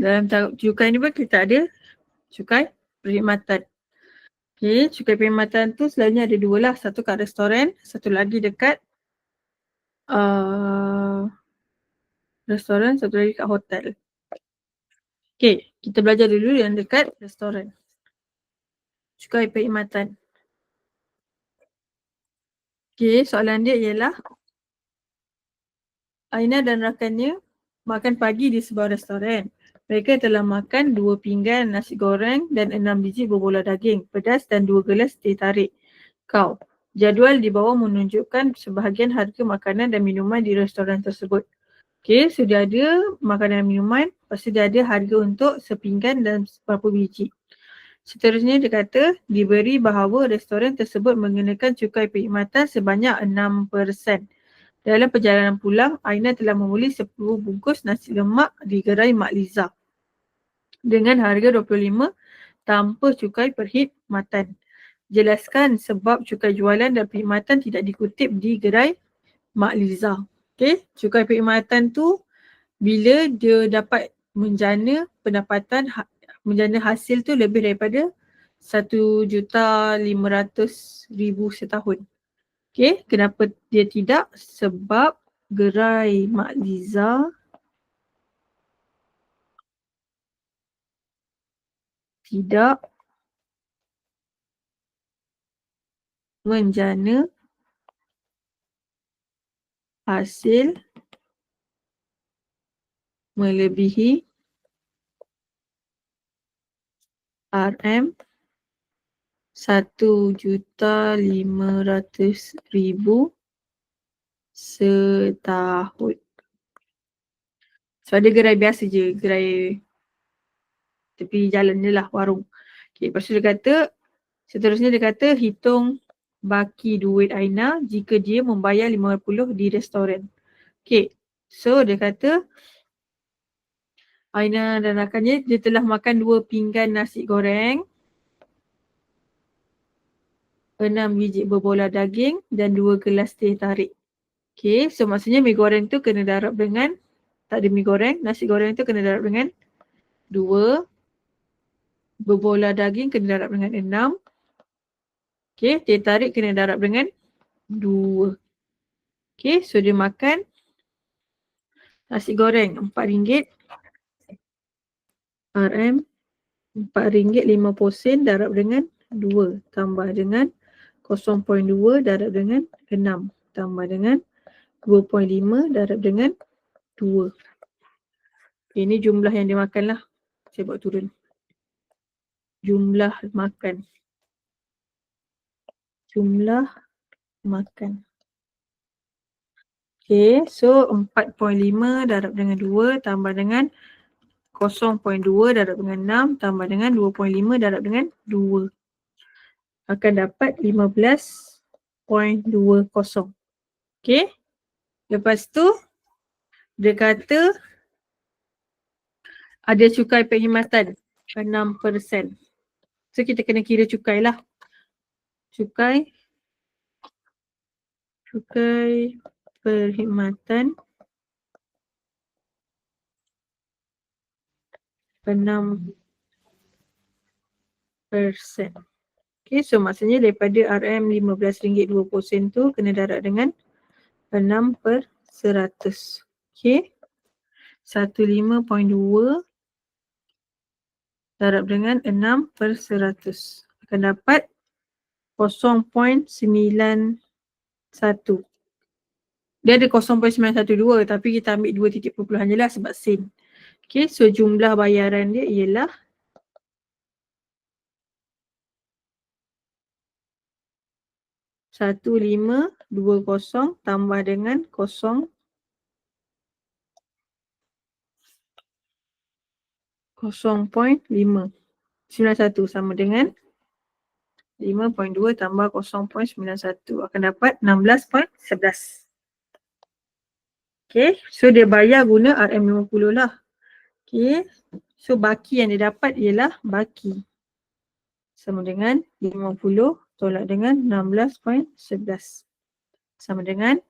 dalam taraf cukai ni pun kita ada cukai perkhidmatan. Okay, cukai perkhidmatan tu selalunya ada dua lah. Satu kat restoran, satu lagi dekat uh, restoran, satu lagi kat hotel. Okay, kita belajar dulu yang dekat restoran. Cukai perkhidmatan. Okay, soalan dia ialah Aina dan rakannya makan pagi di sebuah restoran. Mereka telah makan dua pinggan nasi goreng dan enam biji berbola daging, pedas dan dua gelas teh tarik. Kau, jadual di bawah menunjukkan sebahagian harga makanan dan minuman di restoran tersebut. Okay, so dia ada makanan dan minuman, lepas tu dia ada harga untuk sepinggan dan berapa biji. Seterusnya dia kata diberi bahawa restoran tersebut mengenakan cukai perkhidmatan sebanyak 6%. Dalam perjalanan pulang, Aina telah membeli 10 bungkus nasi lemak di gerai Mak Liza dengan harga 25 tanpa cukai perkhidmatan. Jelaskan sebab cukai jualan dan perkhidmatan tidak dikutip di gerai Mak Liza. Okay, cukai perkhidmatan tu bila dia dapat menjana pendapatan ha, menjana hasil tu lebih daripada satu juta lima ratus ribu setahun. Okay, kenapa dia tidak? Sebab gerai Mak Liza tidak menjana hasil melebihi RM satu juta lima ratus ribu setahun. So ada gerai biasa je, gerai tepi jalan je lah warung. Okay, lepas tu dia kata, seterusnya dia kata hitung baki duit Aina jika dia membayar 50 di restoran. Okay, so dia kata Aina dan rakannya dia telah makan dua pinggan nasi goreng, enam biji berbola daging dan dua gelas teh tarik. Okay, so maksudnya mi goreng tu kena darab dengan, tak ada mi goreng, nasi goreng tu kena darab dengan dua berbola daging kena darab dengan enam. Okay, teh tarik kena darab dengan dua. Okay, so dia makan nasi goreng empat ringgit. RM empat ringgit lima sen darab dengan dua tambah dengan 0.2 darab dengan enam tambah dengan 2.5 darab dengan dua. Ini jumlah yang dimakan lah. Saya buat turun jumlah makan. Jumlah makan. Okay, so 4.5 darab dengan 2 tambah dengan 0.2 darab dengan 6 tambah dengan 2.5 darab dengan 2. Akan dapat 15.20. Okay. Lepas tu, dia kata ada cukai perkhidmatan 6%. So kita kena kira cukai lah. Cukai. Cukai perkhidmatan. Enam persen. Okay, so maksudnya daripada RM RM15.20 tu kena darab dengan 6 per 100. Okay. 15.2 darab dengan 6 per 100 akan dapat 0.91 dia ada 0.912 tapi kita ambil dua titik perpuluhan je lah sebab sen okay, so jumlah bayaran dia ialah satu lima dua kosong tambah dengan kosong 0.591 sama dengan 5.2 tambah 0.91 akan dapat 16.11. Okay, so dia bayar guna RM50 lah. Okay, so baki yang dia dapat ialah baki sama dengan 50 tolak dengan 16.11 sama dengan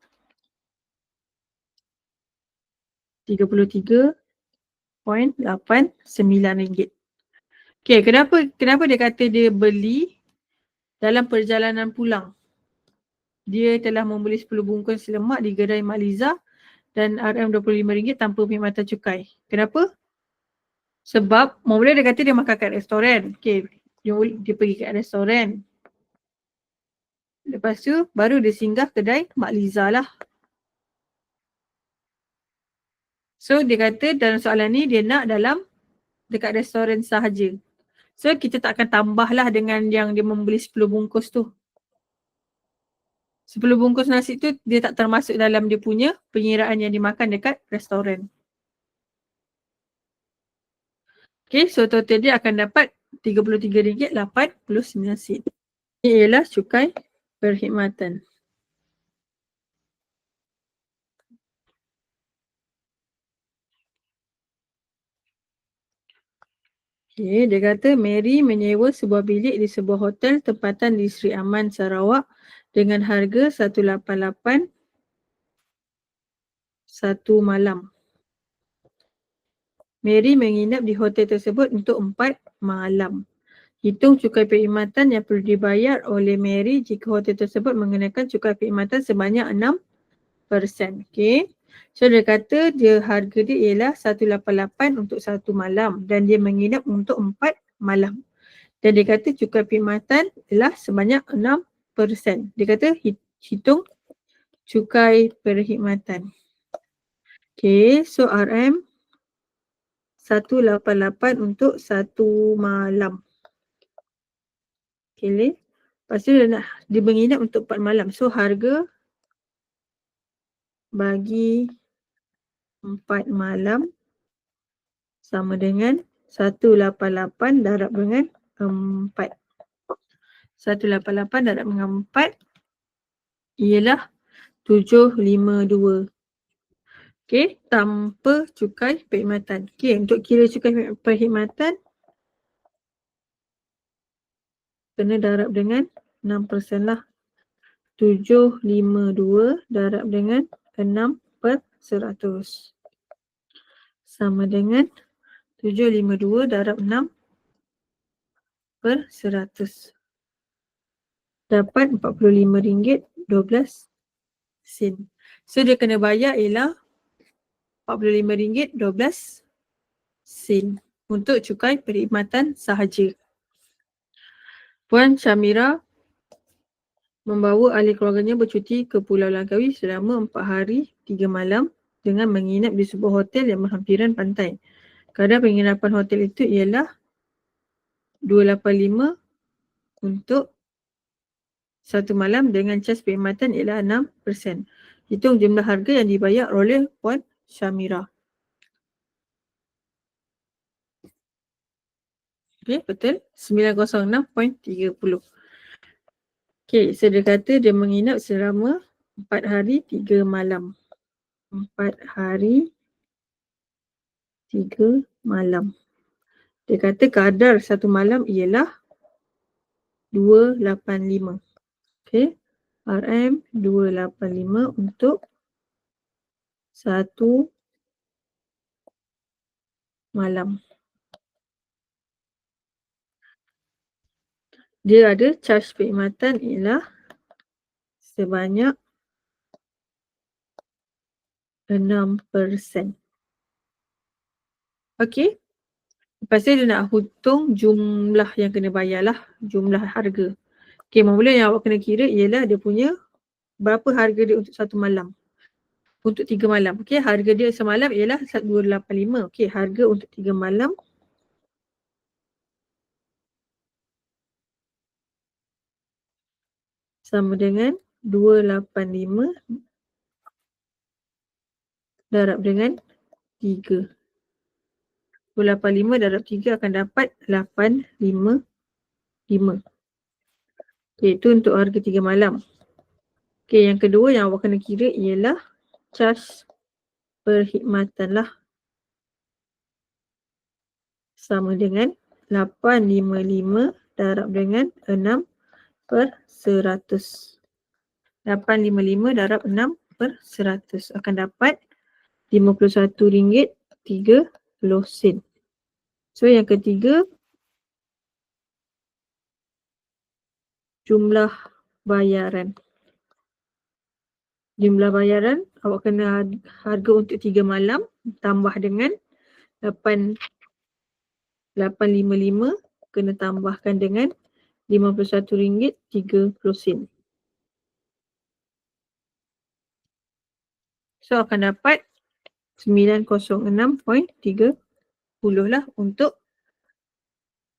RM1.89. Okay, kenapa kenapa dia kata dia beli dalam perjalanan pulang? Dia telah membeli 10 bungkus lemak di gerai Maliza dan RM25 tanpa perkhidmatan cukai. Kenapa? Sebab mula dia kata dia makan kat restoran. Okay, dia, dia pergi kat restoran. Lepas tu baru dia singgah kedai Mak Liza lah. So dia kata dalam soalan ni dia nak dalam dekat restoran sahaja. So kita tak akan tambah lah dengan yang dia membeli 10 bungkus tu. 10 bungkus nasi tu dia tak termasuk dalam dia punya pengiraan yang dimakan dekat restoran. Okay, so total dia akan dapat RM33.89. Ini ialah cukai perkhidmatan. Okay, dia kata Mary menyewa sebuah bilik di sebuah hotel tempatan di Sri Aman, Sarawak dengan harga 188 satu malam. Mary menginap di hotel tersebut untuk empat malam. Hitung cukai perkhidmatan yang perlu dibayar oleh Mary jika hotel tersebut mengenakan cukai perkhidmatan sebanyak 6%. Okay. So dia kata dia harga dia ialah 188 untuk satu malam dan dia menginap untuk empat malam. Dan dia kata cukai perkhidmatan ialah sebanyak 6%. Dia kata hitung cukai perkhidmatan. Okay, so RM 188 untuk satu malam. Okay, lepas tu dia nak dia menginap untuk empat malam. So harga bagi empat malam sama dengan 188 darab dengan empat. 188 darab dengan empat ialah 752. Okey, tanpa cukai perkhidmatan. Okey, untuk kira cukai perkhidmatan kena darab dengan 6% lah. 752 darab dengan 6 per 100. Sama dengan 752 darab 6 per 100. Dapat RM45.12 sen. So dia kena bayar ialah RM45.12 sen untuk cukai perkhidmatan sahaja. Puan Syamira membawa ahli keluarganya bercuti ke Pulau Langkawi selama empat hari tiga malam dengan menginap di sebuah hotel yang berhampiran pantai. Kadar penginapan hotel itu ialah 285 untuk satu malam dengan cas perkhidmatan ialah 6%. Hitung jumlah harga yang dibayar oleh Puan Syamira. Okay, betul. 906.30. Okay, so dia kata dia menginap selama empat hari tiga malam. Empat hari tiga malam. Dia kata kadar satu malam ialah 285. Okay. RM 285 untuk satu malam. Dia ada charge perkhidmatan ialah sebanyak 6%. Okey. Lepas tu dia nak hitung jumlah yang kena bayar lah. Jumlah harga. Okey, mula yang awak kena kira ialah dia punya berapa harga dia untuk satu malam. Untuk tiga malam. Okey, harga dia semalam ialah 285. Okey, harga untuk tiga malam sama dengan 285 darab dengan 3. 285 darab 3 akan dapat 855. Okay, itu untuk harga 3 malam. Okay, yang kedua yang awak kena kira ialah cas perkhidmatan lah. Sama dengan 855 darab dengan 6 per 100. 855 darab 6 per 100 akan dapat RM51.3 sen. So yang ketiga jumlah bayaran. Jumlah bayaran awak kena harga untuk tiga malam tambah dengan 8 855 kena tambahkan dengan RM51.30. So akan dapat 906.30 lah untuk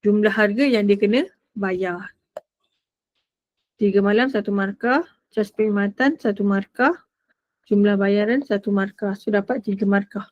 jumlah harga yang dia kena bayar. Tiga malam satu markah, jas perkhidmatan satu markah, jumlah bayaran satu markah. So dapat tiga markah.